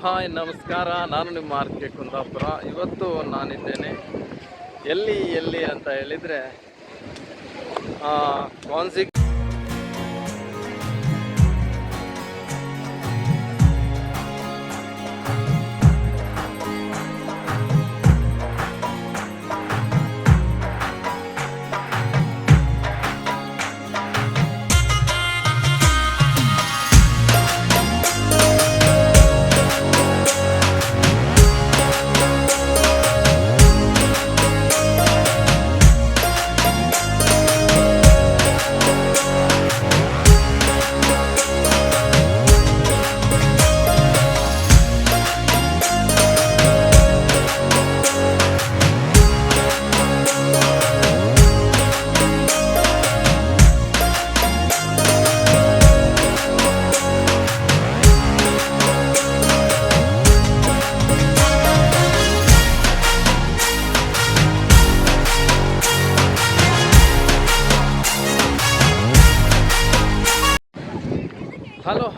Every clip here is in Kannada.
ಹಾಯ್ ನಮಸ್ಕಾರ. ನಾನು ನಿಮ್ಮ ಆರ್ ಕೆ ಕುಂದಾಪುರ. ಇವತ್ತು ನಾನಿದ್ದೇನೆ. ಎಲ್ಲಿ ಎಲ್ಲಿ ಅಂತ ಹೇಳಿದರೆ ಕಾನ್ಸಿ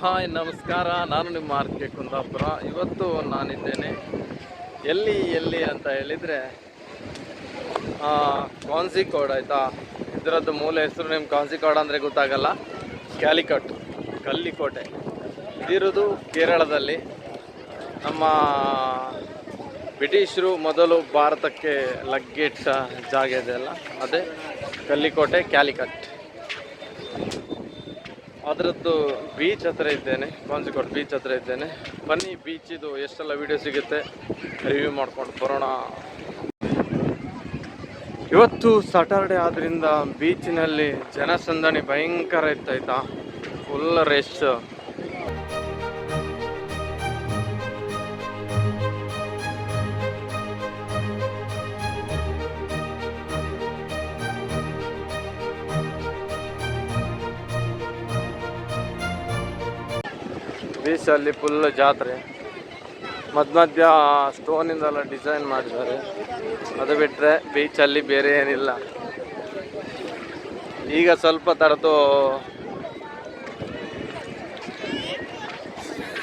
ಹಾಯ್, ನಮಸ್ಕಾರ. ನಾನು ನಿಮ್ಮ ಆರ್ ಕೆ ಕುಂದಾಪುರ. ಇವತ್ತು ನಾನಿದ್ದೇನೆ ಎಲ್ಲಿ ಎಲ್ಲಿ ಅಂತ ಹೇಳಿದರೆ ಕಾನ್ಸಿಕೋಡ್ ಆಯಿತಾ? ಇದರದ್ದು ಮೂಲ ಹೆಸರು ನಿಮ್ಮ ಕಾನ್ಸಿಕೋಡ್ ಅಂದರೆ ಗೊತ್ತಾಗಲ್ಲ. ಕ್ಯಾಲಿಕಟ್, ಕಲ್ಲಿಕೋಟೆ. ಇದಿರೋದು ಕೇರಳದಲ್ಲಿ. ನಮ್ಮ ಬ್ರಿಟಿಷರು ಮೊದಲು ಭಾರತಕ್ಕೆ ಲಗ್ಗೆಟ್ಟ ಜಾಗ ಇದೆಯಲ್ಲ ಅದೇ ಕಲ್ಲಿಕೋಟೆ, ಕ್ಯಾಲಿಕಟ್. ಅದರದ್ದು ಬೀಚ್ ಹತ್ರ ಇದ್ದೇನೆ, ಕಾಂಜಿಕೋಟ್ ಬೀಚ್ ಹತ್ರ ಇದ್ದೇನೆ. ಬನ್ನಿ ಬೀಚಿದು ಎಷ್ಟೆಲ್ಲ ವೀಡಿಯೋ ಸಿಗುತ್ತೆ ರಿವ್ಯೂ ಮಾಡ್ಕೊಂಡು ಬರೋಣ. ಇವತ್ತು ಸಾಟರ್ಡೆ ಆದ್ರಿಂದ ಬೀಚಿನಲ್ಲಿ ಜನಸಂದಣಿ ಭಯಂಕರ ಇತ್ತಾಯ್ತಾ ಫುಲ್ ರೆಶ್ ಬೀಚಲ್ಲಿ ಫುಲ್ ಜಾತ್ರೆ. ಮಧ್ಯ ಮಧ್ಯ ಸ್ಟೋನಿಂದೆಲ್ಲ ಡಿಸೈನ್ ಮಾಡಿದ್ದಾರೆ. ಅದು ಬಿಟ್ಟರೆ ಬೀಚಲ್ಲಿ ಬೇರೆ ಏನಿಲ್ಲ. ಈಗ ಸ್ವಲ್ಪ ತಡೆದು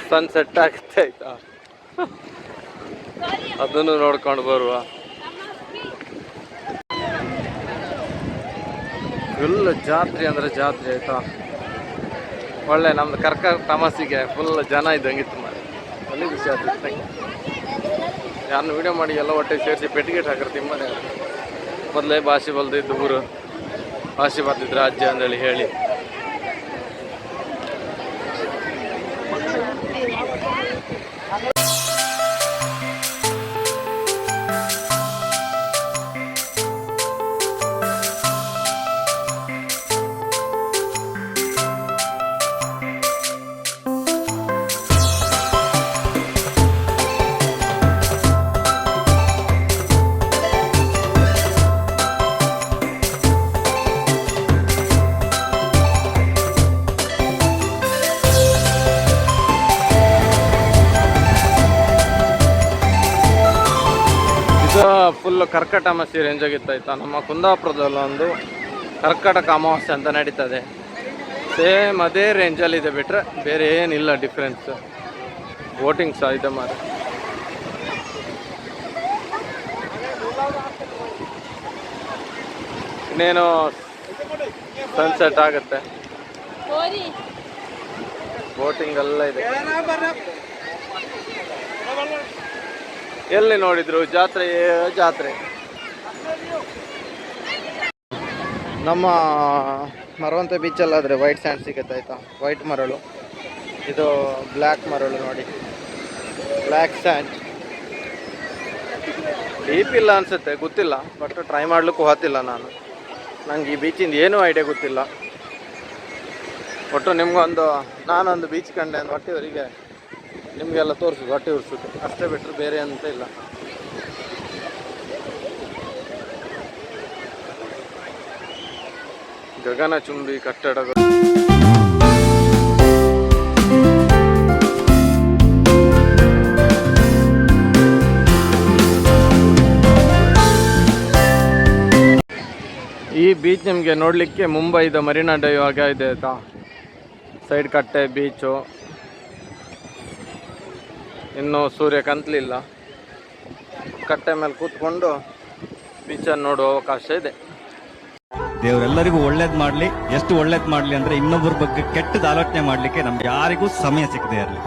ಸನ್ಸೆಟ್ ಆಗುತ್ತೆ ಆಯ್ತಾ? ಅದನ್ನು ನೋಡ್ಕೊಂಡು ಬರುವ. ಫುಲ್ ಜಾತ್ರೆ ಅಂದ್ರೆ ಜಾತ್ರೆ ಆಯ್ತಾ? ಒಳ್ಳೆ ನಮ್ದು ಕರ್ಕ ತಮಾಸಿಗೆ ಫುಲ್ ಜನ ಇದ್ದಂಗಿತ್ತು ಮಾಡಿ ಒಳ್ಳೆ ಖುಷಿ ಆಗ್ತಿತ್ತು ಯಾರನ್ನು ವಿಡಿಯೋ ಮಾಡಿ ಎಲ್ಲ ಒಟ್ಟೆ ಸೇರಿಸಿ ಪೆಟ್ಟಿಗೆಟ್ ಹಾಕಿರ್ತೀವಿ ಮನೆ ಮೊದಲೇ ಭಾಷೆ ಬಲ್ದಿದ್ದು ಊರು. ಭಾಷೆ ಬರ್ತಿದ್ರು ರಾಜ್ಯ ಅಂತೇಳಿ ಹೇಳಿ. ಫುಲ್ ಕರ್ಕಟ ಅಮಾವಾಸ್ಯೆ ರೇಂಜ್ ಆಗಿತ್ತು ಆಯ್ತಾ? ನಮ್ಮ ಕುಂದಾಪುರದಲ್ಲೊಂದು ಕರ್ಕಟಕ ಅಮಾವಾಸ್ಯೆ ಅಂತ ನಡೀತದೆ. ಸೇಮ್ ಅದೇ ರೇಂಜಲ್ಲಿ ಇದೆ ಬಿಟ್ರೆ ಬೇರೆ ಏನಿಲ್ಲ ಡಿಫ್ರೆನ್ಸ್ ಬೋಟಿಂಗ್ ಸಹ ಇದೆ ಮಾರೆ. ಇನ್ನೇನು ಸನ್ಸೆಟ್ ಆಗುತ್ತೆ. ಬೋಟಿಂಗ್ ಎಲ್ಲ ಇದೆ. ಎಲ್ಲಿ ನೋಡಿದ್ರು? ಜಾತ್ರೆ ಜಾತ್ರೆ. ನಮ್ಮ ಮರವಂತೆ ಬೀಚಲ್ಲಾದರೆ ವೈಟ್ ಸ್ಯಾಂಡ್ ಸಿಗುತ್ತೆ ಆಯಿತಾ? ವೈಟ್ ಮರಳು. ಇದು ಬ್ಲ್ಯಾಕ್ ಮರಳು ನೋಡಿ. ಬ್ಲ್ಯಾಕ್ ಸ್ಯಾಂಡ್ ಡೀಪ್ ಇಲ್ಲ ಅನಿಸುತ್ತೆ ಗೊತ್ತಿಲ್ಲ. ಬಟ್ ಟ್ರೈ ಮಾಡಲಿಕ್ಕೂ ಹೋತಿಲ್ಲ ನಾನು. ನನಗೆ ಈ ಬೀಚಿಂದ ಏನೂ ಐಡಿಯಾ ಗೊತ್ತಿಲ್ಲ. ಒಟ್ಟು ನಿಮಗೊಂದು ನಾನೊಂದು ಬೀಚ್ ಕಂಡೆ ಅಂತ ಹೊಟ್ಟೆವರಿಗೆ ನಿಮಗೆಲ್ಲ ತೋರಿಸೋದು ಹೊಟ್ಟೆ ಉರ್ಸೋದು ಅಷ್ಟೇ ಬಿಟ್ಟರೆ ಬೇರೆ ಅಂತ ಇಲ್ಲ. ಗಗನಚುಂಬಿ ಕಟ್ಟಡಗಳು ಈ ಬೀಚ್ ನಿಮಗೆ ನೋಡಲಿಕ್ಕೆ ಮುಂಬೈದ ಮರಿನಾ ಡೈವ್ ಆಗ ಇದೆ ಆಯಿತಾ ಸೈಡ್ ಕಟ್ಟೆ ಬೀಚು ಇನ್ನು ಸೂರ್ಯ ಕಂತಲಿಲ್ಲ ಕಟ್ಟೆ ಮೇಲೆ ಕೂತ್ಕೊಂಡು ಬೀಚನ್ನು ನೋಡುವ ಅವಕಾಶ ಇದೆ. ದೇವರೆಲ್ಲರಿಗೂ ಒಳ್ಳೇದು ಮಾಡ್ಲಿ, ಎಷ್ಟು ಒಳ್ಳೇದು ಮಾಡ್ಲಿ ಅಂದ್ರೆ ಇನ್ನೊಬ್ಬರ ಬಗ್ಗೆ ಕೆಟ್ಟದ ಆಲೋಚನೆ ಮಾಡಲಿಕ್ಕೆ ನಮ್ಗೆ ಯಾರಿಗೂ ಸಮಯ ಸಿಗದೆ ಇರಲಿ.